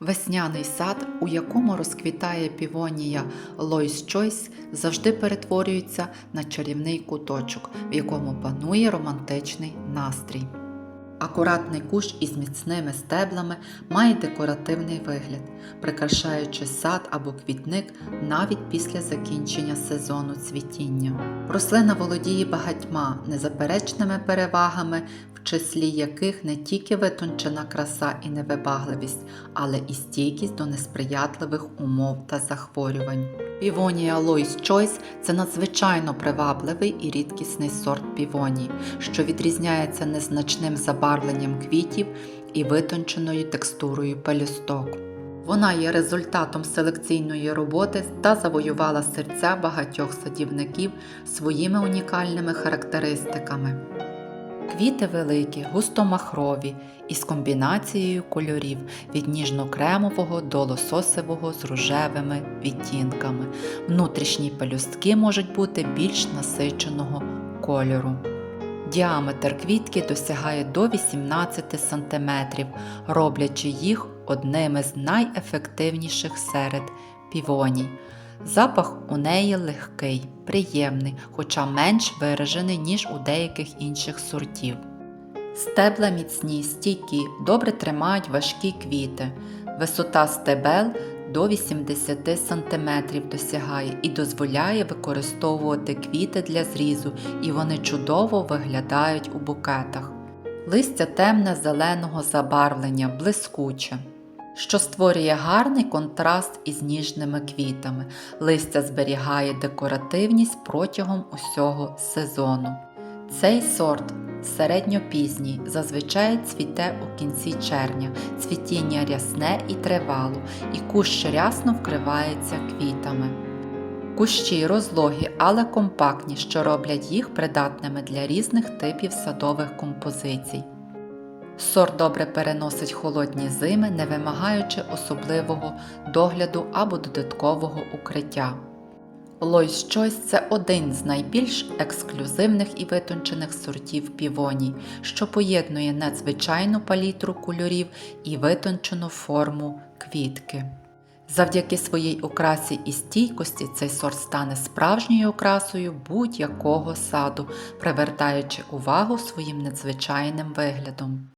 Весняний сад, у якому розквітає півонія Лойс Чойс, завжди перетворюється на чарівний куточок, в якому панує романтичний настрій. Акуратний кущ із міцними стеблами має декоративний вигляд, прикрашаючи сад або квітник навіть після закінчення сезону цвітіння. Рослина володіє багатьма незаперечними перевагами, числі яких не тільки витончена краса і невибагливість, але і стійкість до несприятливих умов та захворювань. Півонія Лойс Чойс це надзвичайно привабливий і рідкісний сорт півонії, що відрізняється незначним забарвленням квітів і витонченою текстурою пелюсток. Вона є результатом селекційної роботи та завоювала серця багатьох садівників своїми унікальними характеристиками. Квіти великі, густомахрові із комбінацією кольорів від ніжно-кремового до лососевого з рожевими відтінками. Внутрішні пелюстки можуть бути більш насиченого кольору. Діаметр квітки досягає до 18 см, роблячи їх одними з найефективніших серед півоній. Запах у неї легкий, приємний, хоча менш виражений, ніж у деяких інших сортів. Стебла міцні, стійкі, добре тримають важкі квіти. Висота стебел до 80 см досягає і дозволяє використовувати квіти для зрізу, і вони чудово виглядають у букетах. Листя темне зеленого забарвлення, блискуче що створює гарний контраст із ніжними квітами. Листя зберігає декоративність протягом усього сезону. Цей сорт середньопізній, зазвичай цвіте у кінці червня, цвітіння рясне і тривало, і кущ рясно вкривається квітами. Кущі розлогі, але компактні, що роблять їх придатними для різних типів садових композицій. Сорт добре переносить холодні зими, не вимагаючи особливого догляду або додаткового укриття. Лойс Чойс це один з найбільш ексклюзивних і витончених сортів півоній, що поєднує надзвичайну палітру кольорів і витончену форму квітки. Завдяки своїй окрасі і стійкості цей сорт стане справжньою окрасою будь-якого саду, привертаючи увагу своїм надзвичайним виглядом.